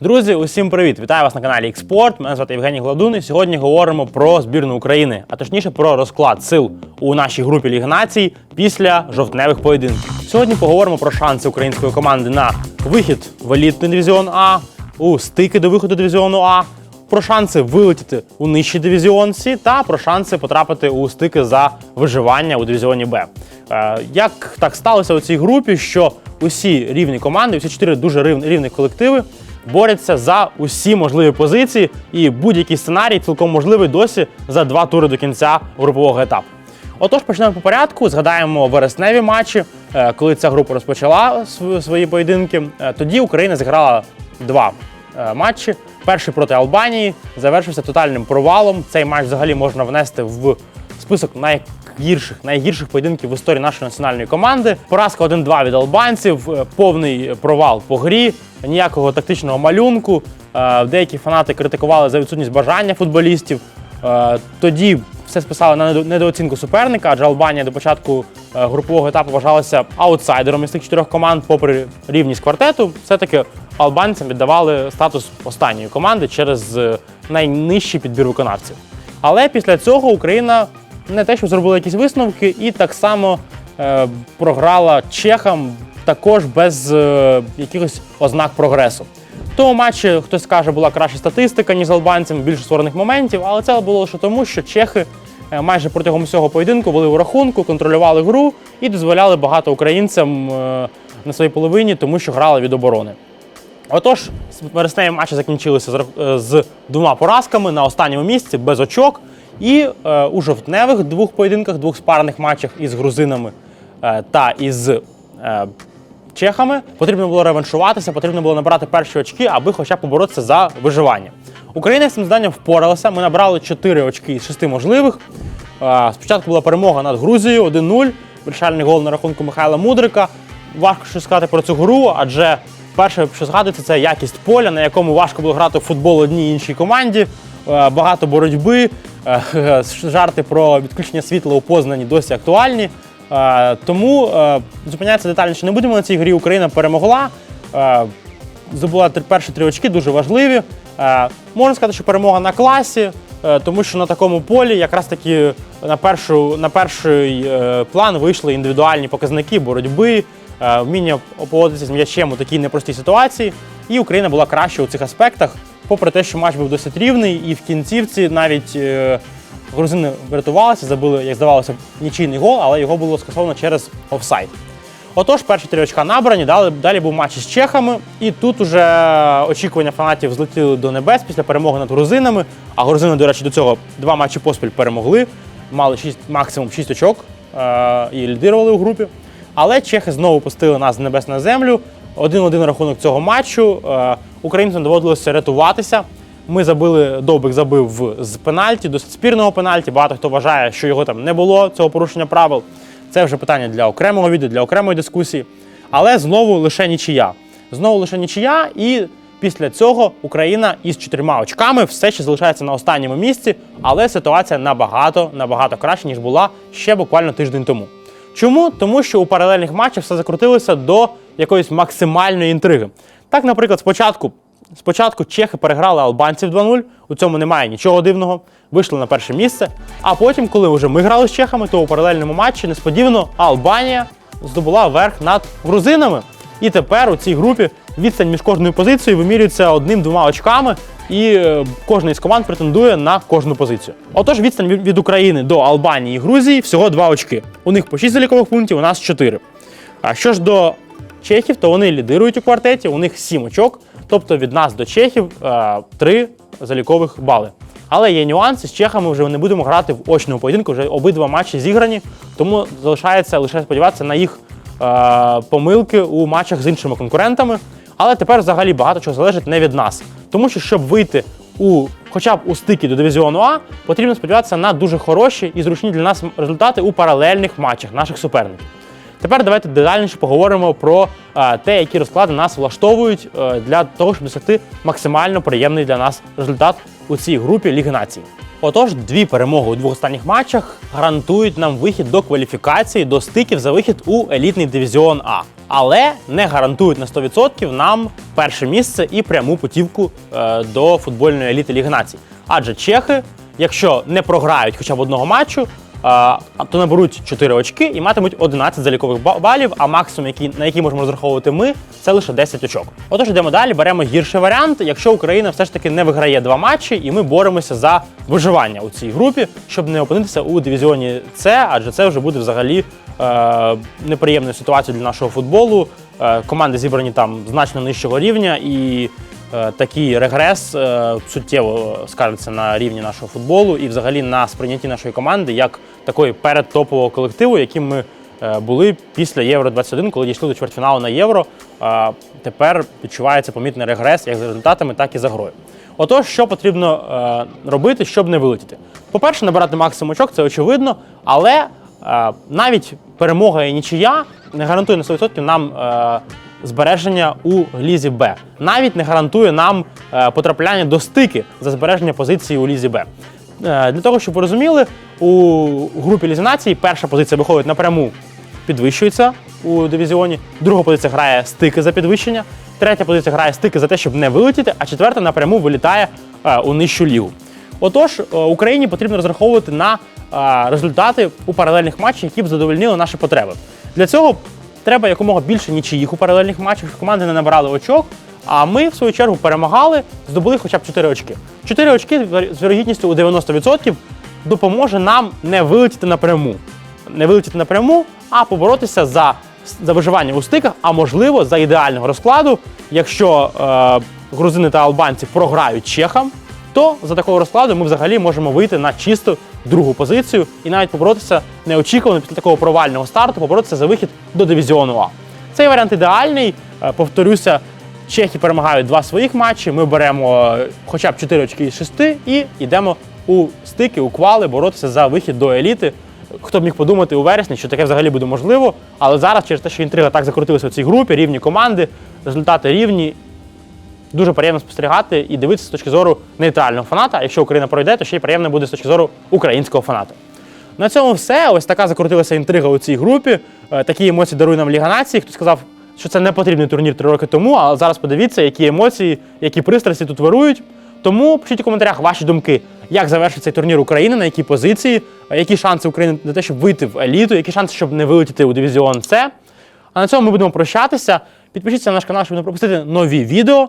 Друзі, усім привіт! Вітаю вас на каналі Експорт. Мене звати Євгеній Гладун. І сьогодні говоримо про збірну України, а точніше про розклад сил у нашій групі Ліги Націй після жовтневих поєдинків. Сьогодні поговоримо про шанси української команди на вихід в елітний дивізіон А, у стики до виходу дивізіону А, про шанси вилетіти у нижчий дивізіон Сі та про шанси потрапити у стики за виживання у дивізіоні Б. Е, Як так сталося у цій групі, що усі рівні команди, усі чотири дуже рівні колективи борються за усі можливі позиції, і будь-який сценарій цілком можливий досі за два тури до кінця групового етапу. Отож, почнемо по порядку. Згадаємо вересневі матчі, е, коли ця група розпочала свої поєдинки. Е, Тоді Україна зіграла два е, матчі. Перший проти Албанії завершився тотальним провалом. Цей матч взагалі можна внести в список найгірших, найгірших поєдинків в історії нашої національної команди. Поразка 1-2 від албанців, е, повний провал по грі, ніякого тактичного малюнку. Е, Деякі фанати критикували за відсутність бажання футболістів. Е, Тоді все списали на недо- недооцінку суперника, адже Албанія до початку групового етапу вважалася аутсайдером із тих чотирьох команд, попри рівність квартету. Все-таки албанцям віддавали статус останньої команди через найнижчий підбір виконавців. Але після цього Україна не те, що зробила якісь висновки, і так само е, програла чехам також без е, якихось ознак прогресу. В тому матчі хтось скаже, була краща статистика, ніж з албанцем, більше створених моментів, але це було лише тому, що чехи е, майже протягом всього поєдинку були у рахунку, контролювали гру і дозволяли багато українцям е, на своїй половині, тому що грали від оборони. Отож, вересневі матчі закінчилися е, з двома поразками на останньому місці без очок. І е, у жовтневих двох поєдинках, двох спарних матчах із грузинами е, та із е, чехами потрібно було реваншуватися, потрібно було набрати перші очки, аби хоча б поборотися за виживання. Україна з цим завданням впоралася. Ми набрали 4 очки із 6 можливих. Е, Спочатку була перемога над Грузією 1-0, вирішальний гол на рахунку Михайла Мудрика. Важко щось сказати про цю гру, адже перше, що згадується, це якість поля, на якому важко було грати в футбол одній іншій команді. Е, Багато боротьби, жарти про відключення світла у Познані досі актуальні. Е, Тому е, зупинятися детальніше не будемо на цій грі. Україна перемогла. Е, Забула перші три очки, дуже важливі. Е, Можна сказати, що перемога на класі, е, тому що на такому полі якраз таки на, першу, на перший е, план вийшли індивідуальні показники боротьби, е, вміння поводитися з м'ячем у такій непростій ситуації. І Україна була краще у цих аспектах, попри те, що матч був досить рівний, і в кінцівці навіть е, грузини врятувалися, забили, як здавалося, нічийний гол, але його було скасовано через офсайд. Отож, перші три очка набрані, далі, далі був матч із чехами, і тут уже очікування фанатів злетіли до небес після перемоги над грузинами. А грузини, до речі, до цього два матчі поспіль перемогли, мали шість, максимум 6 очок е- і лідирували у групі. Але чехи знову пустили нас з небес на землю. Один-один рахунок цього матчу. Е- українцям доводилося рятуватися. Ми забили, Довбик забив з пенальті, досить спірного пенальті. Багато хто вважає, що його там не було, цього порушення правил. Це вже питання для окремого відео, для окремої дискусії. Але знову лише нічия. Знову лише нічия, і після цього Україна із чотирма очками все ще залишається на останньому місці, але ситуація набагато набагато краще, ніж була ще буквально тиждень тому. Чому? Тому що у паралельних матчах все закрутилося до якоїсь максимальної інтриги. Так, наприклад, спочатку, спочатку чехи переграли албанців 2-0, у цьому немає нічого дивного, вийшли на перше місце. А потім, коли вже ми грали з чехами, то у паралельному матчі несподівано Албанія здобула верх над грузинами. І тепер у цій групі відстань між кожною позицією вимірюється одним-двома очками, і е, кожна із команд претендує на кожну позицію. Отож, відстань від України до Албанії і Грузії всього два очки. У них по 6 залікових пунктів, у нас 4. А що ж до чехів, то вони лідирують у квартеті, у них 7 очок, тобто від нас до чехів 3 залікових бали. Але є нюанси, з чехами вже не будемо грати в очному поєдинку, вже обидва матчі зіграні, тому залишається лише сподіватися на їх е, помилки у матчах з іншими конкурентами. Але тепер взагалі багато чого залежить не від нас. Тому що, щоб вийти у хоча б у стики до дивізіону А, потрібно сподіватися на дуже хороші і зручні для нас результати у паралельних матчах наших суперників. Тепер давайте детальніше поговоримо про е, те, які розклади нас влаштовують е, для того, щоб досягти максимально приємний для нас результат у цій групі Ліги Націй. Отож, дві перемоги у двох останніх матчах гарантують нам вихід до кваліфікації до стиків за вихід у елітний дивізіон А. Але не гарантують на 100% нам перше місце і пряму путівку е, до футбольної еліти Ліги Націй. Адже чехи, якщо не програють хоча б одного матчу, то наберуть 4 очки і матимуть 11 залікових ба- балів, а максимум, який, на який можемо розраховувати ми, це лише 10 очок. Отож, йдемо далі, беремо гірший варіант, якщо Україна все ж таки не виграє два матчі, і ми боремося за виживання у цій групі, щоб не опинитися у дивізіоні С, адже це вже буде взагалі е, неприємною ситуацією для нашого футболу. Е, команди зібрані там значно нижчого рівня і. Е, Такий регрес е, суттєво скажеться на рівні нашого футболу і взагалі на сприйнятті нашої команди як такої передтопового колективу, яким ми е, були після Євро 21, коли дійшли до чвертьфіналу на євро. Тепер відчувається помітний регрес як за результатами, так і за грою. Отож, що потрібно робити, щоб не вилетіти? По-перше, набирати максимум очок, це очевидно, але навіть перемога і нічия не гарантує на 100% нам. Збереження у лізі Б. Навіть не гарантує нам е, потрапляння до стики за збереження позиції у лізі Б. Е, Для того, щоб ви розуміли, у групі Лізі націй перша позиція виходить напряму, підвищується у дивізіоні, друга позиція грає стики за підвищення, третя позиція грає стики за те, щоб не вилетіти, а четверта напряму вилітає е, у нижчу лігу. Отож, Україні потрібно розраховувати на результати у паралельних матчах, які б задовольнили наші потреби. Для цього треба якомога більше нічиїх у паралельних матчах, щоб команди не набирали очок. А ми, в свою чергу, перемагали, здобули хоча б 4 очки. 4 очки з вірогідністю у 90% допоможе нам не вилетіти напряму. Не вилетіти напряму, а поборотися за, за виживання у стиках, а можливо, за ідеального розкладу, якщо е, грузини та албанці програють чехам, то за такого розкладу ми взагалі можемо вийти на чисту другу позицію і навіть поборотися неочікувано після такого провального старту, поборотися за вихід до дивізіону А. Цей варіант ідеальний. Е, Повторюся, чехи перемагають два своїх матчі. Ми беремо е, хоча б 4 очки із 6 і йдемо у стики, у квали, боротися за вихід до еліти. Хто б міг подумати у вересні, що таке взагалі буде можливо, але зараз через те, що інтрига так закрутилася в цій групі, рівні команди, результати рівні, дуже приємно спостерігати і дивитися з точки зору нейтрального фаната. Якщо Україна пройде, то ще й приємно буде з точки зору українського фаната. На цьому все. Ось така закрутилася інтрига у цій групі. Е, Такі емоції дарує нам Ліга Нації. Хто сказав, що це не потрібний турнір три роки тому, а зараз подивіться, які емоції, які пристрасті тут вирують. Тому пишіть у коментарях ваші думки, як завершить цей турнір України, на якій позиції, е, які шанси України на те, щоб вийти в еліту, які шанси, щоб не вилетіти у дивізіон С. А на цьому ми будемо прощатися. Підпишіться на наш канал, щоб не пропустити нові відео.